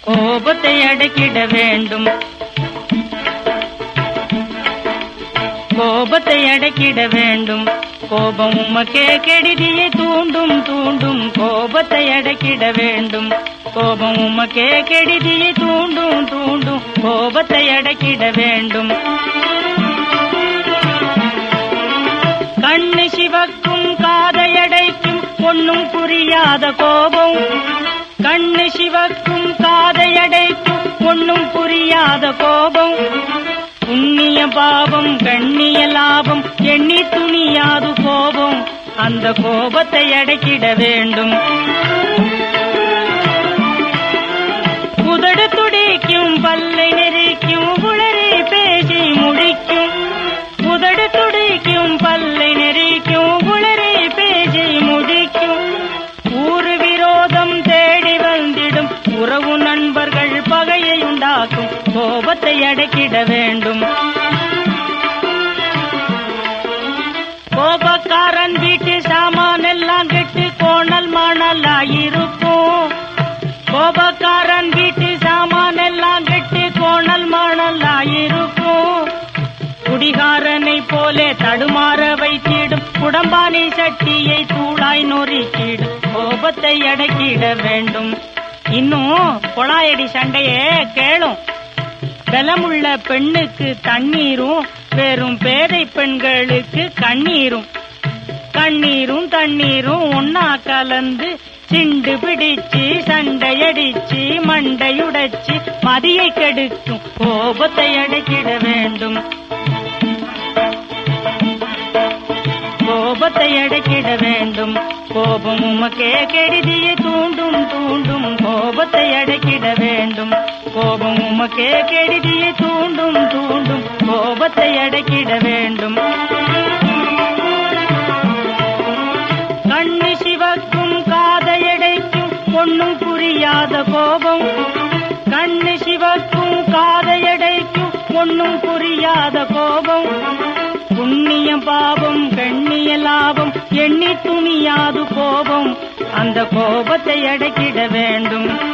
கோபத்தை அடக்கிட வேண்டும். கோபத்தை அடக்கிட வேண்டும். கோபம் உமக்கே கெடுதியை தூண்டும் தூண்டும். கோபத்தை அடக்கிட வேண்டும். கோபம் உமக்கே கெடுதியை தூண்டும் தூண்டும். கோபத்தை அடக்கிட வேண்டும். காதையடைக்கும் புரியாத கோபம். கண்ணு சிவக்கும் காதையடைக்கும் ஒன்னும் புரியாத கோபம். புண்ணிய பாவம் கண்ணிய லாபம் எண்ணி துணியாது கோபம். அந்த கோபத்தை அடக்கிட வேண்டும். உதடு துடிக்கும் பல்லை கோபத்தை அடக்கிட வேண்டும். கோபக்காரன் வீட்டு சாமான் எல்லாம் கெட்டு கோணல் மணல் ஆயிருக்கும். கோபக்காரன் வீட்டு சாமான் எல்லாம் கெட்டு கோணல் மணல் ஆயிருக்கும். குடிகாரனை போலே தடுமாற வைத்திடும். குடம்பானி சட்டியை தூளாய் நொறுக்கிடும். கோபத்தை அடக்கிட வேண்டும். இன்னும் கொழாயடி சண்டையே கேளும். பலமுள்ள பெண்ணுக்கு தண்ணீரும் வெறும் பேதை பெண்களுக்கு கண்ணீரும். கண்ணீரும் தண்ணீரும் ஒன்னா கலந்து சிண்டு பிடிச்சு சண்டையடிச்சு மண்டையுடைச்சு மதியை கெடுக்கும் கோபத்தை அடக்கிட வேண்டும். கோபத்தை அடக்கிட வேண்டும். கோபம் உமக்கே கெடுதியை தூண்டும் தூண்டும் கோபத்தை அடக்கிட வேண்டும். கோபம் உமக்கே கெடுதியை தூண்டும் தூண்டும். கோபத்தை அடக்கிட வேண்டும். கண்ணு சிவக்கும் காதையடைக்கும் ஒன்னும் புரியாத கோபம். கண்ணு சிவக்கும் காதையடைக்கும் ஒன்னும் புரியாத கோபம். புண்ணிய பாவம் கண்ணிய லாபம் எண்ணி துணியாது கோபம். அந்த கோபத்தை அடக்கிட வேண்டும்.